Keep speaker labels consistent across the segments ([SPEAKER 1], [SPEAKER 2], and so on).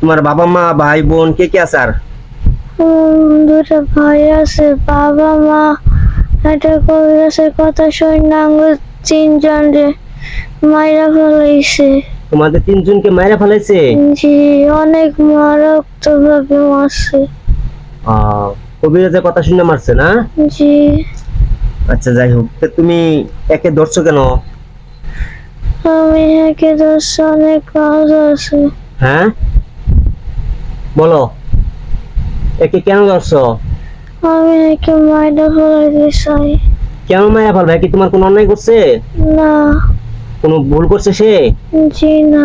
[SPEAKER 1] তোমার বাবা মা ভাই বোন কে কে আছে আর?
[SPEAKER 2] দুটো ভাই আছে বাবা মা একটা কবিরাজের কথা শুনে আঙ্গুল তিনজন রে মাইরা ফেলাইছে।
[SPEAKER 1] তোমাদের তিনজনকে মায়েরা ফেলাইছে?
[SPEAKER 2] জি অনেক মারাত্মক ভাবে মারছে।
[SPEAKER 1] আহ, কবিরাজের কথা শুনে মারছে না?
[SPEAKER 2] জি।
[SPEAKER 1] আচ্ছা যাই হোক তা তুমি একে ধরছো কেন?
[SPEAKER 2] আমি একে দশ অনেক কাজ আছে।
[SPEAKER 1] হ্যাঁ? বলো। একে কেন ধরছো?
[SPEAKER 2] আমি একে মাইরা ফেলাইতে চাই
[SPEAKER 1] কেন মায়া ফেলবে? কি তোমার কোনো অন্যায় করছে?
[SPEAKER 2] না।
[SPEAKER 1] কোনো ভুল করছে সে?
[SPEAKER 2] জি না।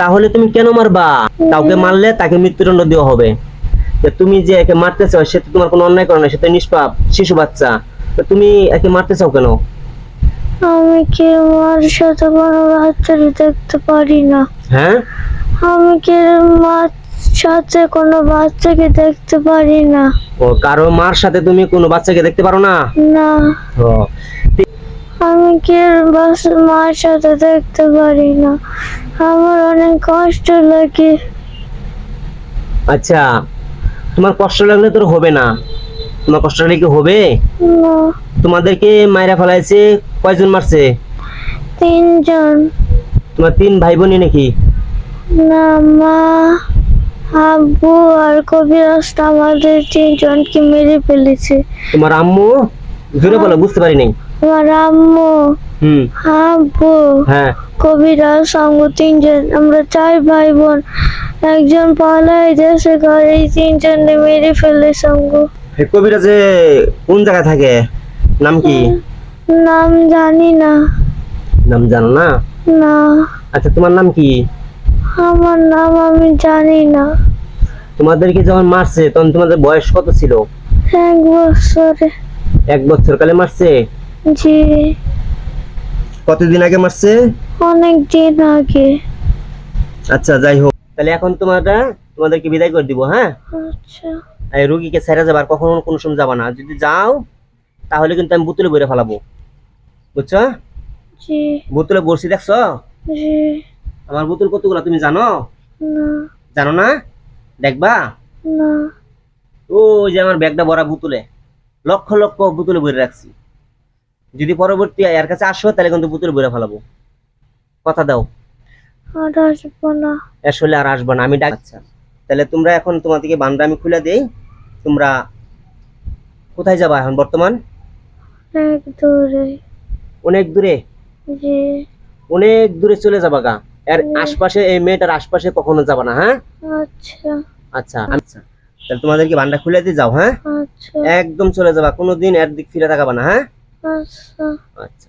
[SPEAKER 1] তাহলে তুমি কেন মারবা? কাউকে মারলে তাকে মৃত্যুদণ্ড দেওয়া হবে। যে তুমি যে একে মারতে চাও সে তো তোমার কোনো অন্যায় করে না সে তো নিষ্পাপ শিশু বাচ্চা। তো তুমি একে মারতে চাও কেন?
[SPEAKER 2] আমি কি মার সাথে কোনো বাচ্চাকে দেখতে পারি না?
[SPEAKER 1] হ্যাঁ?
[SPEAKER 2] আমি কি মার সাথে কোনো বাচ্চাকে দেখতে পারি না।
[SPEAKER 1] ও কারও মার সাথে তুমি কোনো বাচ্চাকে দেখতে পারো না?
[SPEAKER 2] না।
[SPEAKER 1] ও।
[SPEAKER 2] আমি কি বাস মার সাথে দেখতে পারি না। আমার অনেক কষ্ট লাগে।
[SPEAKER 1] আচ্ছা তোমার কষ্ট লাগলে তোর হবে না। তোমার কষ্ট লাগলে কি হবে?
[SPEAKER 2] না।
[SPEAKER 1] তোমাদেরকে মায়েরা ফেলাইছে কয়জন মারছে?
[SPEAKER 2] তিনজন।
[SPEAKER 1] তোমার তিন ভাই বোনই নাকি?
[SPEAKER 2] না মা। আব্বু আর কবিরাজটা আমাদের তিনজনকে মেরে ফেলেছে।
[SPEAKER 1] তোমার আম্মু? জোরে বলো বুঝতে পারি নাই।
[SPEAKER 2] আমার আম্মু
[SPEAKER 1] হুম।
[SPEAKER 2] আব্বু
[SPEAKER 1] হ্যাঁ।
[SPEAKER 2] কবিরাজ সঙ্গ তিনজন আমরা চার ভাই বোন একজন পালাই দেশে ঘর তিনজনে মেরে ফেলে সঙ্গ
[SPEAKER 1] এই কবিরাজে কোন জায়গায় থাকে? নাম কি?
[SPEAKER 2] নাম জানি না।
[SPEAKER 1] নাম জানো না?
[SPEAKER 2] না।
[SPEAKER 1] আচ্ছা তোমার নাম কি?
[SPEAKER 2] আমার নাম আমি জানি না।
[SPEAKER 1] তোমাদেরকে যখন মারছে তখন তোমাদের বয়স কত ছিল?
[SPEAKER 2] এক বছরে।
[SPEAKER 1] এক বছর কালে মারছে?
[SPEAKER 2] জি।
[SPEAKER 1] কতদিন আগে মারছে?
[SPEAKER 2] অনেক দিন আগে।
[SPEAKER 1] আচ্ছা যাই হোক। তাহলে এখন তোমরা তোমাদেরকে বিদায় করে দিব হ্যাঁ?
[SPEAKER 2] আচ্ছা।
[SPEAKER 1] এই রুগীকে ছেড়ে যাবার কখনো কোনো সময় যাবা না। যদি যাও তাহলে কিন্তু আমি বোতলে বইরে ফেলাবো। বুঝছ?
[SPEAKER 2] জি।
[SPEAKER 1] বোতলে বসি দেখছ?
[SPEAKER 2] জি।
[SPEAKER 1] আমার বোতল কতগুলো তুমি জানো?
[SPEAKER 2] না।
[SPEAKER 1] জানো না? দেখবা?
[SPEAKER 2] না।
[SPEAKER 1] ওই যে আমার ব্যাগটা ভরা বোতলে। লক্ষ লক্ষ বোতলে ভরে রাখছি। যদি পরবর্তী এর কাছে আসো তাহলে কিন্তু বোতলে ভরে ফেলাবো। কথা দাও।
[SPEAKER 2] আর আসব না।
[SPEAKER 1] আসলে আর আসব না। আমি ডাক আচ্ছা। তাহলে তোমরা এখন তোমাদেরকে বান্ডা আমি খুলে দেই। তোমরা কোথায় যাবা এখন বর্তমান?
[SPEAKER 2] এক দূরে।
[SPEAKER 1] অনেক দূরে? অনেক দূরে চলে যাবা গা। এর আশপাশে এই মেয়েটার আশপাশে কখনো যাবা না হ্যাঁ?
[SPEAKER 2] আচ্ছা।
[SPEAKER 1] আচ্ছা আচ্ছা। তাহলে তোমাদেরকে বান্ডা খুলে দিয়ে যাও হ্যাঁ?
[SPEAKER 2] আচ্ছা।
[SPEAKER 1] একদম চলে যাবা কোনোদিন এর দিক ফিরে তাকাবা না হ্যাঁ?
[SPEAKER 2] আচ্ছা।
[SPEAKER 1] আচ্ছা।